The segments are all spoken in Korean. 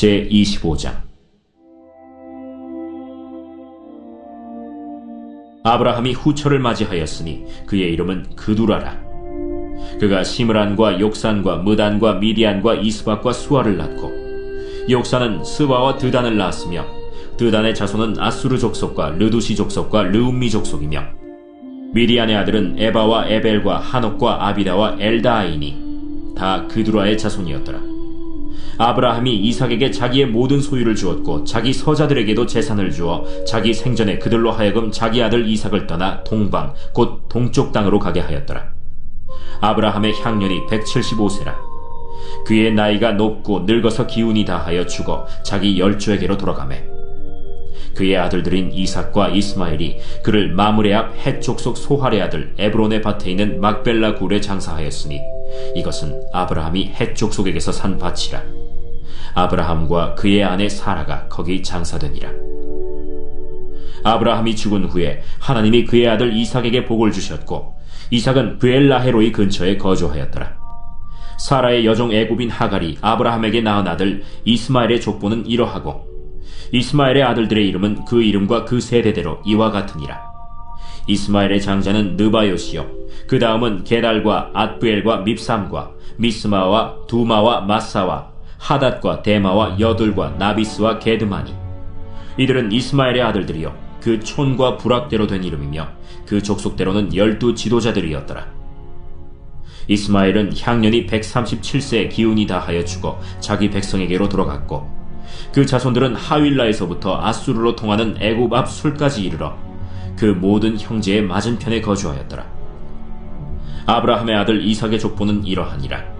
제25장 아브라함이 후처를 맞이하였으니 그의 이름은 그두라라. 그가 시므란과 욕산과 무단과 미디안과 이스박과 수아를 낳고 욕산은 스바와 드단을 낳았으며 드단의 자손은 아수르 족속과 르두시 족속과 르움미 족속이며 미디안의 아들은 에바와 에벨과 한옥과 아비다와 엘다아이니 다 그두라의 자손이었더라. 아브라함이 이삭에게 자기의 모든 소유를 주었고 자기 서자들에게도 재산을 주어 자기 생전에 그들로 하여금 자기 아들 이삭을 떠나 동방 곧 동쪽 땅으로 가게 하였더라. 아브라함의 향년이 175세라. 그의 나이가 높고 늙어서 기운이 다하여 죽어 자기 열주에게로 돌아가매. 그의 아들들인 이삭과 이스마엘이 그를 마므레 앞 해족속 소할의 아들 에브론의 밭에 있는 막벨라 굴에 장사하였으니 이것은 아브라함이 해족속에게서 산 밭이라. 아브라함과 그의 아내 사라가 거기 장사되니라. 아브라함이 죽은 후에 하나님이 그의 아들 이삭에게 복을 주셨고 이삭은 브엘라헤로이 근처에 거주하였더라. 사라의 여종 애굽인 하갈이 아브라함에게 낳은 아들 이스마엘의 족보는 이러하고 이스마엘의 아들들의 이름은 그 이름과 그 세대대로 이와 같으니라. 이스마엘의 장자는 느바요시요. 그 다음은 게달과 앗부엘과 밉삼과 미스마와 두마와 마사와 하닷과 데마와 여둘과 나비스와 게드마니. 이들은 이스마엘의 아들들이요. 그 촌과 부락대로 된 이름이며 그 족속대로는 열두 지도자들이었더라. 이스마엘은 향년이 137세에 기운이 다하여 죽어 자기 백성에게로 돌아갔고 그 자손들은 하윌라에서부터 아수르로 통하는 애굽 앞 술까지 이르러 그 모든 형제의 맞은편에 거주하였더라. 아브라함의 아들 이삭의 족보는 이러하니라.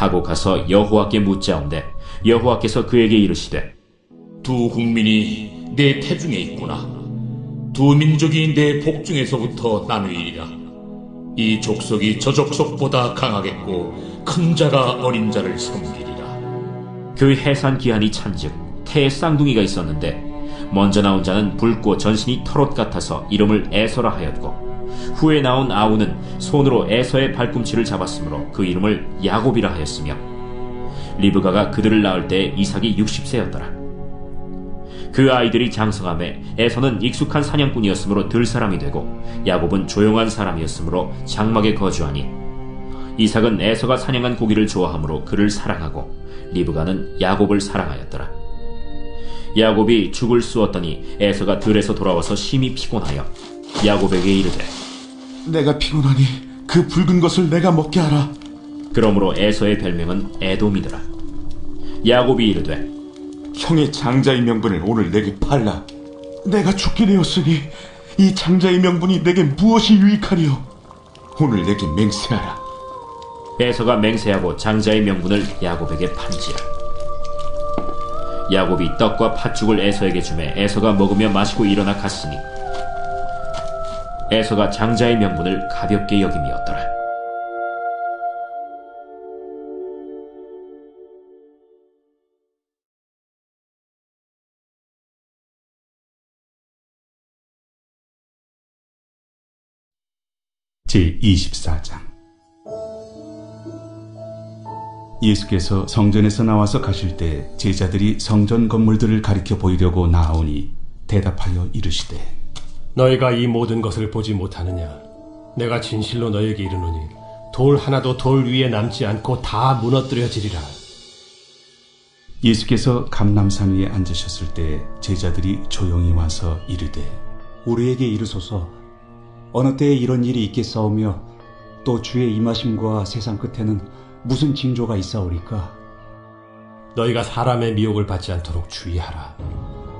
하고 가서 여호와께 묻자온데 여호와께서 그에게 이르시되 두 국민이 내 태중에 있구나. 두 민족이 내 복중에서부터 나누이리라. 이 족속이 저 족속보다 강하겠고 큰 자가 어린 자를 섬기리라. 그 해산 기한이 찬즉 태에 쌍둥이가 있었는데 먼저 나온 자는 붉고 전신이 털옷 같아서 이름을 에서라 하였고 후에 나온 아우는 손으로 에서의 발꿈치를 잡았으므로 그 이름을 야곱이라 하였으며 리브가가 그들을 낳을 때 이삭이 60세였더라. 그 아이들이 장성함에 에서는 익숙한 사냥꾼이었으므로 들 사람이 되고 야곱은 조용한 사람이었으므로 장막에 거주하니 이삭은 에서가 사냥한 고기를 좋아하므로 그를 사랑하고 리브가는 야곱을 사랑하였더라. 야곱이 죽을 쑤었더니 에서가 들에서 돌아와서 심히 피곤하여 야곱에게 이르되 내가 피곤하니 그 붉은 것을 내가 먹게 하라. 그러므로 에서의 별명은 에돔이더라. 야곱이 이르되 형의 장자의 명분을 오늘 내게 팔라. 내가 죽게 되었으니 이 장자의 명분이 내게 무엇이 유익하리요? 오늘 내게 맹세하라. 에서가 맹세하고 장자의 명분을 야곱에게 판지라. 야곱이 떡과 팥죽을 에서에게 주매 에서가 먹으며 마시고 일어나 갔으니 에서가 장자의 명분을 가볍게 여김이었더라. 제24장 예수께서 성전에서 나와서 가실 때 제자들이 성전 건물들을 가리켜 보이려고 나오니 대답하여 이르시되 너희가 이 모든 것을 보지 못하느냐? 내가 진실로 너희에게 이르노니 돌 하나도 돌 위에 남지 않고 다 무너뜨려지리라. 예수께서 감람산 위에 앉으셨을 때 제자들이 조용히 와서 이르되 우리에게 이르소서 어느 때에 이런 일이 있겠사오며 또 주의 임하심과 세상 끝에는 무슨 징조가 있사오리까 너희가 사람의 미혹을 받지 않도록 주의하라.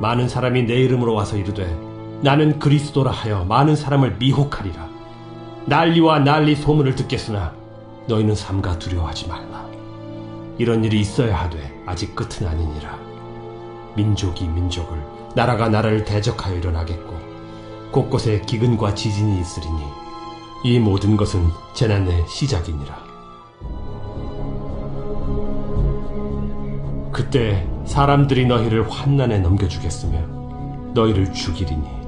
많은 사람이 내 이름으로 와서 이르되 나는 그리스도라 하여 많은 사람을 미혹하리라. 난리와 난리 소문을 듣겠으나 너희는 삼가 두려워하지 말라. 이런 일이 있어야 하되 아직 끝은 아니니라. 민족이 민족을, 나라가 나라를 대적하여 일어나겠고 곳곳에 기근과 지진이 있으리니 이 모든 것은 재난의 시작이니라. 그때 사람들이 너희를 환난에 넘겨주겠으며 너희를 죽이리니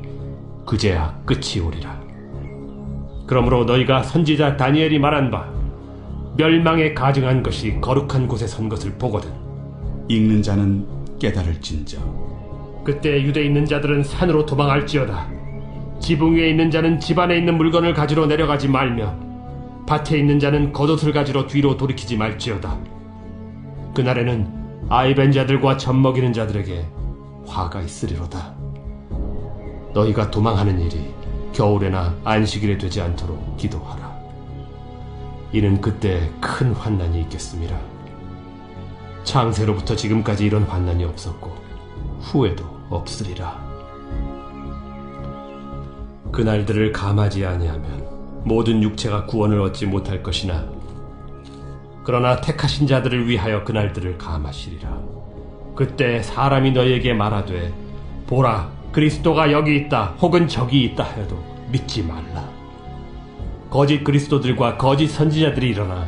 그제야 끝이 오리라. 그러므로 너희가 선지자 다니엘이 말한 바 멸망에 가증한 것이 거룩한 곳에 선 것을 보거든. 읽는 자는 깨달을진저 그때 유대에 있는 자들은 산으로 도망할지어다. 지붕 위에 있는 자는 집안에 있는 물건을 가지러 내려가지 말며 밭에 있는 자는 겉옷을 가지러 뒤로 돌이키지 말지어다. 그날에는 아이벤 자들과 젖 먹이는 자들에게 화가 있으리로다. 너희가 도망하는 일이 겨울에나 안식일에 되지 않도록 기도하라. 이는 그때 큰 환난이 있겠습니다. 창세로부터 지금까지 이런 환난이 없었고 후에도 없으리라. 그날들을 감하지 아니하면 모든 육체가 구원을 얻지 못할 것이나 그러나 택하신 자들을 위하여 그날들을 감하시리라. 그때 사람이 너희에게 말하되 보라 그리스도가 여기 있다 혹은 저기 있다 하여도 믿지 말라. 거짓 그리스도들과 거짓 선지자들이 일어나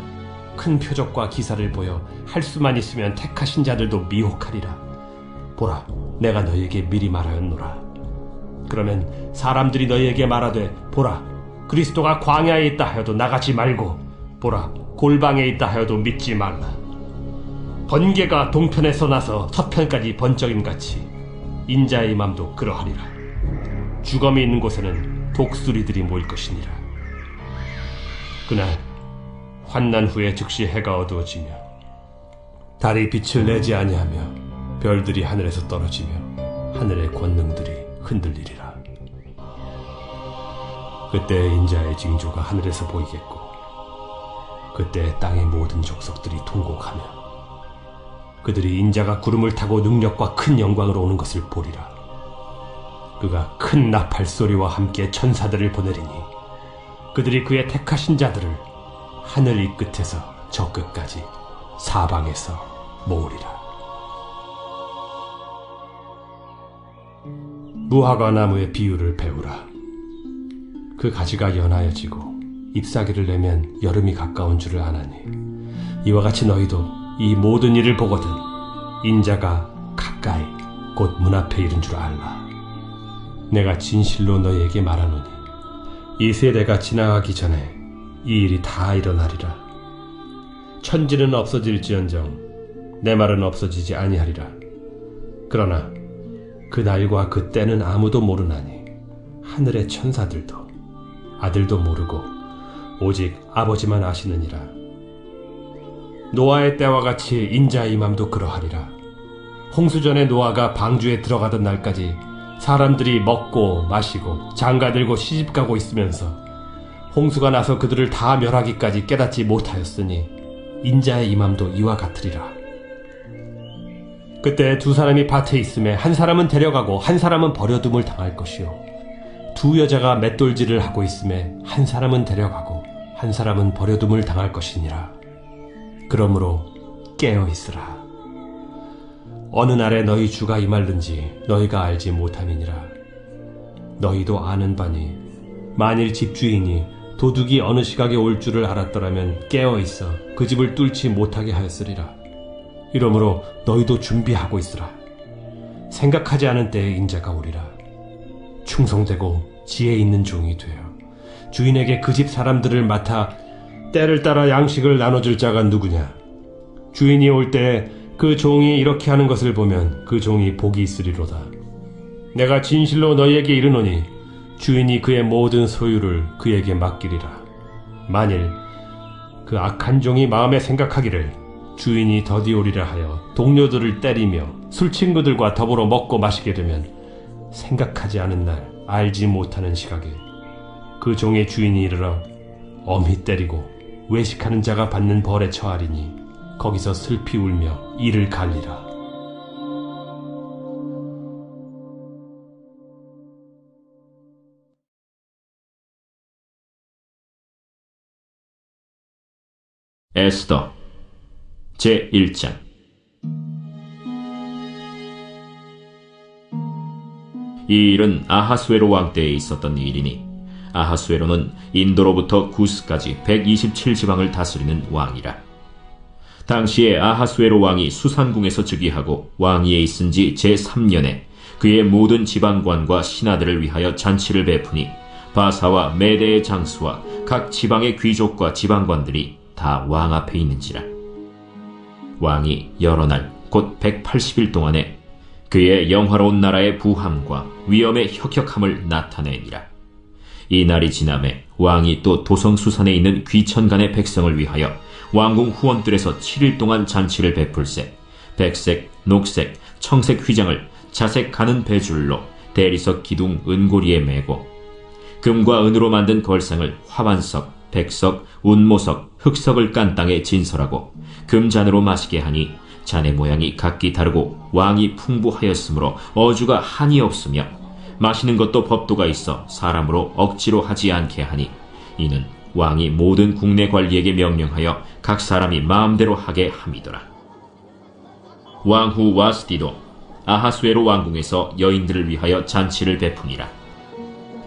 큰 표적과 기사를 보여 할 수만 있으면 택하신 자들도 미혹하리라. 보라 내가 너희에게 미리 말하였노라. 그러면 사람들이 너희에게 말하되 보라 그리스도가 광야에 있다 하여도 나가지 말고 보라 골방에 있다 하여도 믿지 말라. 번개가 동편에서 나서 서편까지 번쩍임 같이 인자의 맘도 그러하리라. 주검이 있는 곳에는 독수리들이 모일 것이니라. 그날 환난 후에 즉시 해가 어두워지며 달이 빛을 내지 아니하며 별들이 하늘에서 떨어지며 하늘의 권능들이 흔들리리라. 그때 인자의 징조가 하늘에서 보이겠고 그때 땅의 모든 족속들이 통곡하며 그들이 인자가 구름을 타고 능력과 큰 영광으로 오는 것을 보리라. 그가 큰 나팔 소리와 함께 천사들을 보내리니 그들이 그의 택하신 자들을 하늘 이 끝에서 저 끝까지 사방에서 모으리라. 무화과 나무의 비유를 배우라. 그 가지가 연하여지고 잎사귀를 내면 여름이 가까운 줄을 아나니 이와 같이 너희도 이 모든 일을 보거든 인자가 가까이 곧 문 앞에 이른 줄 알라. 내가 진실로 너희에게 말하노니 이 세대가 지나가기 전에 이 일이 다 일어나리라. 천지는 없어질지언정 내 말은 없어지지 아니하리라. 그러나 그 날과 그 때는 아무도 모르나니 하늘의 천사들도 아들도 모르고 오직 아버지만 아시느니라. 노아의 때와 같이 인자의 맘도 그러하리라. 홍수전에 노아가 방주에 들어가던 날까지 사람들이 먹고 마시고 장가들고 시집가고 있으면서 홍수가 나서 그들을 다 멸하기까지 깨닫지 못하였으니 인자의 이맘도 이와 같으리라. 그때 두 사람이 밭에 있음에 한 사람은 데려가고 한 사람은 버려둠을 당할 것이요. 두 여자가 맷돌질을 하고 있음에 한 사람은 데려가고 한 사람은 버려둠을 당할 것이니라. 그러므로 깨어 있으라. 어느 날에 너희 주가 임할는지 너희가 알지 못함이니라. 너희도 아는 바니 만일 집주인이 도둑이 어느 시각에 올 줄을 알았더라면 깨어 있어 그 집을 뚫지 못하게 하였으리라. 이러므로 너희도 준비하고 있으라. 생각하지 않은 때에 인자가 오리라. 충성되고 지혜 있는 종이 되어 주인에게 그 집 사람들을 맡아 때를 따라 양식을 나눠줄 자가 누구냐? 주인이 올 때 그 종이 이렇게 하는 것을 보면 그 종이 복이 있으리로다. 내가 진실로 너희에게 이르노니 주인이 그의 모든 소유를 그에게 맡기리라. 만일 그 악한 종이 마음에 생각하기를 주인이 더디 오리라 하여 동료들을 때리며 술 친구들과 더불어 먹고 마시게 되면 생각하지 않은 날 알지 못하는 시각에 그 종의 주인이 이르러 엄히 때리고 외식하는 자가 받는 벌에 처하리니 거기서 슬피 울며 이를 갈리라. 에스더 제 1장 이 일은 아하수에로 왕 때에 있었던 일이니 아하수에로는 인도로부터 구스까지 127지방을 다스리는 왕이라. 당시에 아하수에로 왕이 수산궁에서 즉위하고 왕위에 있은 지 제3년에 그의 모든 지방관과 신하들을 위하여 잔치를 베푸니 바사와 메대의 장수와 각 지방의 귀족과 지방관들이 다 왕 앞에 있는지라. 왕이 여러 날 곧 180일 동안에 그의 영화로운 나라의 부함과 위엄의 혁혁함을 나타내니라 이 날이 지남에 왕이 또 도성수산에 있는 귀천간의 백성을 위하여 왕궁 후원들에서 7일 동안 잔치를 베풀세. 백색, 녹색, 청색 휘장을 자색 가는 배줄로 대리석 기둥 은고리에 메고 금과 은으로 만든 걸상을 화반석, 백석, 운모석, 흑석을 깐 땅에 진설하고 금잔으로 마시게 하니 잔의 모양이 각기 다르고 왕이 풍부하였으므로 어주가 한이 없으며 마시는 것도 법도가 있어 사람으로 억지로 하지 않게 하니 이는 왕이 모든 국내 관리에게 명령하여 각 사람이 마음대로 하게 함이더라. 왕후 와스디도 아하수에로 왕궁에서 여인들을 위하여 잔치를 베푸니라.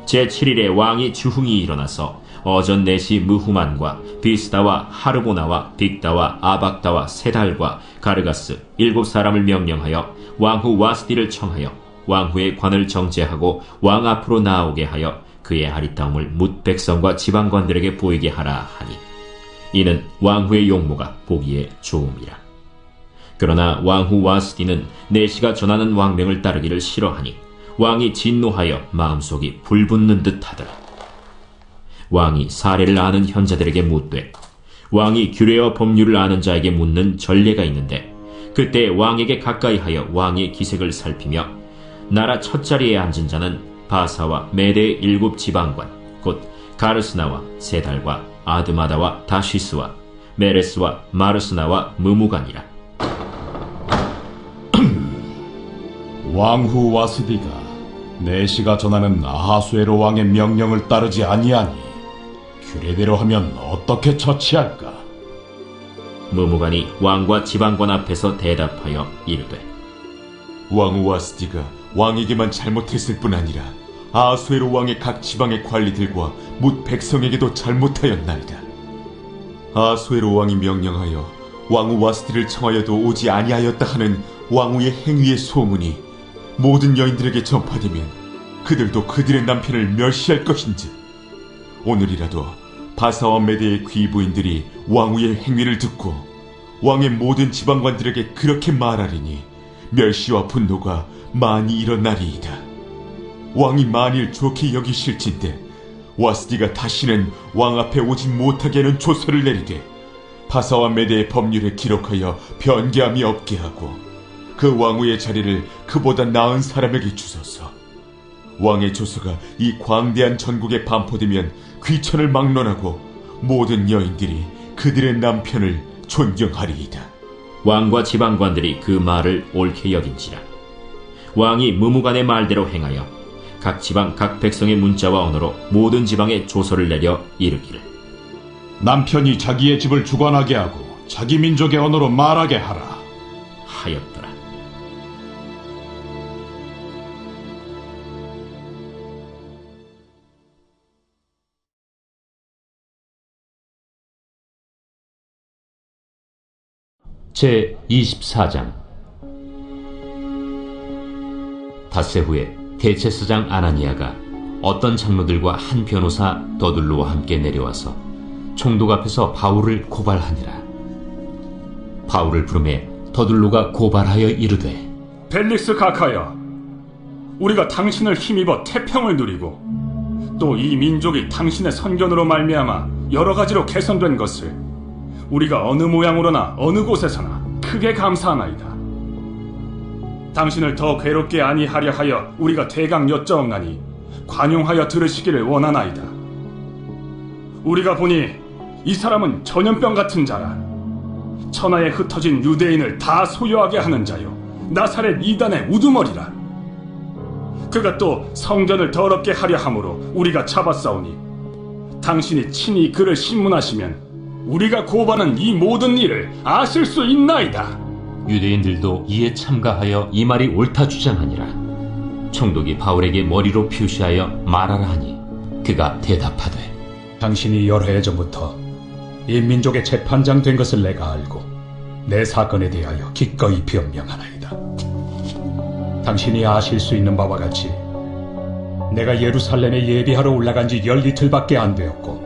제7일에 왕이 주흥이 일어나서 어전 내시 무후만과 비스다와 하르보나와 빅다와 아박다와 세달과 가르가스 일곱 사람을 명령하여 왕후 와스디를 청하여 왕후의 관을 정제하고 왕 앞으로 나오게 하여 그의 아리따움을 뭇 백성과 지방관들에게 보이게 하라 하니 이는 왕후의 용모가 보기에 좋음이라. 그러나 왕후 와스디는 내시가 전하는 왕명을 따르기를 싫어하니 왕이 진노하여 마음속이 불붙는 듯하더라. 왕이 사례를 아는 현자들에게 묻되 왕이 규례와 법률을 아는 자에게 묻는 전례가 있는데 그때 왕에게 가까이하여 왕의 기색을 살피며 나라 첫 자리에 앉은 자는 바사와 메대의 일곱 지방관 곧 가르스나와 세달과 아드마다와 다시스와 메레스와 마르스나와 무무간이라 왕후 와스디가 내시가 전하는 아하수에로 왕의 명령을 따르지 아니하니 규례대로 하면 어떻게 처치할까? 무무간이 왕과 지방관 앞에서 대답하여 이르되 왕후 와스디가 왕에게만 잘못했을 뿐 아니라 아수에로 왕의 각 지방의 관리들과 뭇 백성에게도 잘못하였나이다. 아수에로 왕이 명령하여 왕후 와스디를 청하여도 오지 아니하였다 하는 왕후의 행위의 소문이 모든 여인들에게 전파되면 그들도 그들의 남편을 멸시할 것인지 오늘이라도 바사와 메대의 귀부인들이 왕후의 행위를 듣고 왕의 모든 지방관들에게 그렇게 말하리니 멸시와 분노가 많이 일어나리이다. 왕이 만일 좋게 여기실진데 와스디가 다시는 왕 앞에 오지 못하게 하는 조서를 내리되 바사와 메대의 법률에 기록하여 변개함이 없게 하고 그 왕후의 자리를 그보다 나은 사람에게 주소서. 왕의 조서가 이 광대한 전국에 반포되면 귀천을 막론하고 모든 여인들이 그들의 남편을 존경하리이다. 왕과 지방관들이 그 말을 옳게 여긴지라 왕이 무무간의 말대로 행하여 각 지방 각 백성의 문자와 언어로 모든 지방에 조서를 내려 이르기를 남편이 자기의 집을 주관하게 하고 자기 민족의 언어로 말하게 하라. 하였더 제 24장 닷새 후에 대체스장 아나니아가 어떤 장로들과 한 변호사 더둘로와 함께 내려와서 총독 앞에서 바울을 고발하니라. 바울을 부름에 더둘로가 고발하여 이르되 벨릭스 가카야, 우리가 당신을 힘입어 태평을 누리고 또 이 민족이 당신의 선견으로 말미암아 여러 가지로 개선된 것을 우리가 어느 모양으로나 어느 곳에서나 크게 감사하나이다. 당신을 더 괴롭게 아니하려 하여 우리가 대강 여짜옵나니 관용하여 들으시기를 원하나이다. 우리가 보니 이 사람은 전염병 같은 자라. 천하에 흩어진 유대인을 다 소유하게 하는 자요. 나사렛 이단의 우두머리라. 그가 또 성전을 더럽게 하려 함으로 우리가 잡았사오니 당신이 친히 그를 신문하시면 우리가 고발한 이 모든 일을 아실 수 있나이다. 유대인들도 이에 참가하여 이 말이 옳다 주장하니라. 총독이 바울에게 머리로 표시하여 말하라 하니 그가 대답하되 당신이 여러 해 전부터 이 민족의 재판장 된 것을 내가 알고 내 사건에 대하여 기꺼이 변명하나이다. 당신이 아실 수 있는 바와 같이 내가 예루살렘에 예비하러 올라간 지 열리틀밖에 안 되었고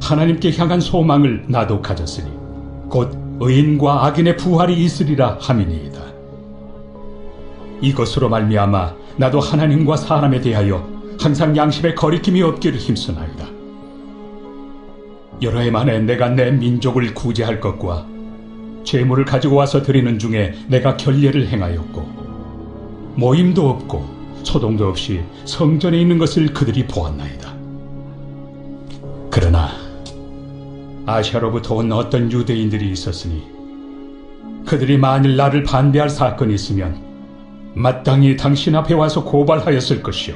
하나님께 향한 소망을 나도 가졌으니 곧 의인과 악인의 부활이 있으리라 함이니이다. 이것으로 말미암아 나도 하나님과 사람에 대하여 항상 양심의 거리낌이 없기를 힘쓰나이다. 여러 해 만에 내가 내 민족을 구제할 것과 재물을 가지고 와서 드리는 중에 내가 결례를 행하였고 모임도 없고 소동도 없이 성전에 있는 것을 그들이 보았나이다. 그러나 아시아로부터 온 어떤 유대인들이 있었으니 그들이 만일 나를 반대할 사건이 있으면 마땅히 당신 앞에 와서 고발하였을 것이요.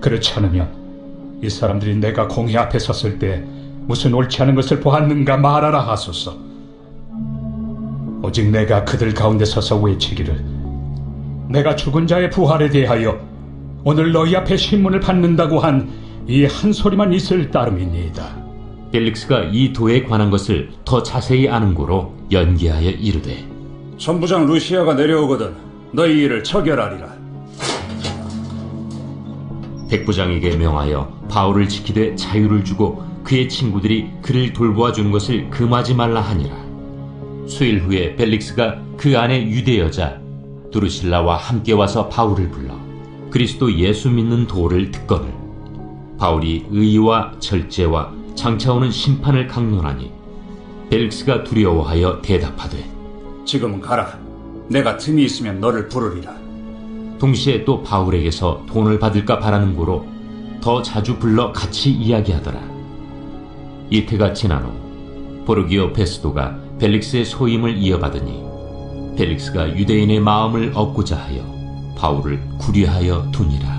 그렇지 않으면 이 사람들이 내가 공회 앞에 섰을 때 무슨 옳지 않은 것을 보았는가 말하라 하소서. 오직 내가 그들 가운데 서서 외치기를 내가 죽은 자의 부활에 대하여 오늘 너희 앞에 신문을 받는다고 한 이한 소리만 있을 따름이니이다. 벨릭스가 이 도에 관한 것을 더 자세히 아는 고로 연기하여 이르되 천부장 루시아가 내려오거든 너희 일을 처결하리라. 백부장에게 명하여 바울을 지키되 자유를 주고 그의 친구들이 그를 돌보아 주는 것을 금하지 말라 하니라. 수일 후에 벨릭스가 그 안에 유대 여자 두루실라와 함께 와서 바울을 불러 그리스도 예수 믿는 도를 듣거늘 바울이 의와 절제와 장차오는 심판을 강론하니 벨릭스가 두려워하여 대답하되 지금은 가라. 내가 틈이 있으면 너를 부르리라. 동시에 또 바울에게서 돈을 받을까 바라는 고로 더 자주 불러 같이 이야기하더라. 이태가 지난 후 보르기오 베스도가 벨릭스의 소임을 이어받으니 벨릭스가 유대인의 마음을 얻고자 하여 바울을 구리하여 두니라.